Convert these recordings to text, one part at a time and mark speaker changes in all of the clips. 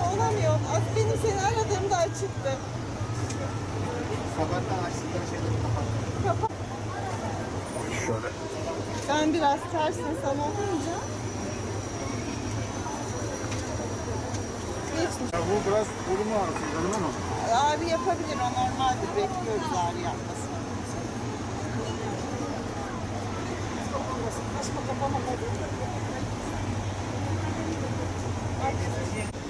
Speaker 1: açamıyorum. Az benim seni aradığımda açıktı.
Speaker 2: Sabahtan açtıkları şeyleri kapat.
Speaker 1: Kapat. Ben biraz tersim sana olunca.
Speaker 2: Ya bu biraz kolumu ağrıtıyor canım ama.
Speaker 1: Ağrı yapabilir o normaldir. Bekliyoruz ağrı yapmasını.
Speaker 2: Bugünküler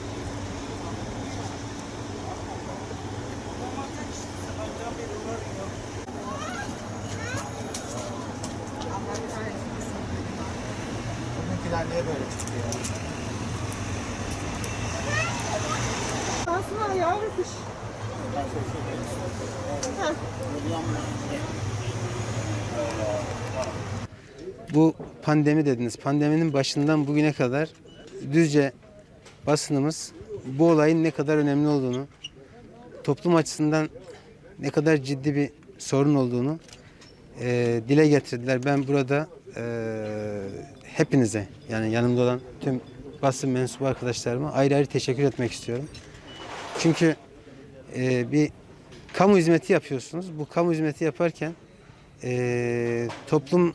Speaker 2: niye böyle çıktı ya?
Speaker 1: Aslında yavru kuş. Heh.
Speaker 3: Bu pandemi dediniz. Pandeminin başından bugüne kadar Düzce basınımız bu olayın ne kadar önemli olduğunu, toplum açısından ne kadar ciddi bir sorun olduğunu e, dile getirdiler. Ben burada e, hepinize yani yanımda olan tüm basın mensubu arkadaşlarıma ayrı ayrı teşekkür etmek istiyorum. Çünkü e, bir kamu hizmeti yapıyorsunuz. Bu kamu hizmeti yaparken e, toplum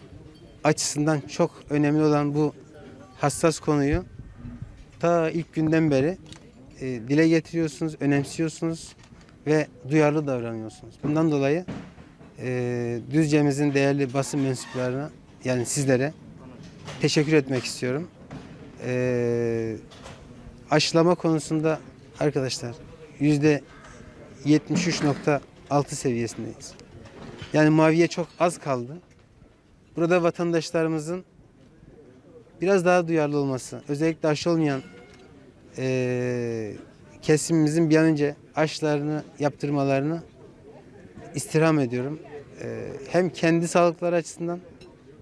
Speaker 3: açısından çok önemli olan bu hassas konuyu ta ilk günden beri e, dile getiriyorsunuz, önemsiyorsunuz ve duyarlı davranıyorsunuz. Bundan dolayı e, Düzce'mizin değerli basın mensuplarına yani sizlere teşekkür etmek istiyorum. E, aşılama konusunda arkadaşlar yüzde 73.6 seviyesindeyiz. Yani maviye çok az kaldı. Burada vatandaşlarımızın biraz daha duyarlı olması, özellikle aşı olmayan eee kesimimizin bir an önce aşılarını yaptırmalarını istirham ediyorum. Eee, hem kendi sağlıkları açısından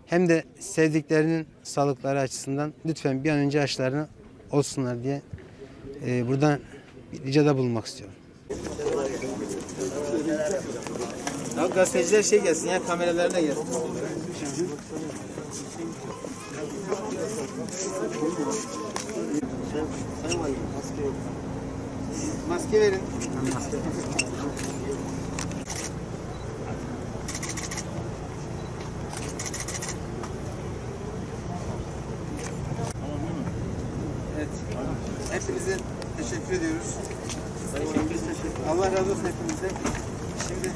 Speaker 3: hem de sevdiklerinin sağlıkları açısından lütfen bir an önce aşılarını olsunlar diye eee, buradan ricada bulunmak istiyorum. Ya gazeteciler şey gelsin ya kameralarla gelsin. Maske verin. Evet. Hepinize teşekkür ediyoruz. Allah razı olsun hepinize. Şimdi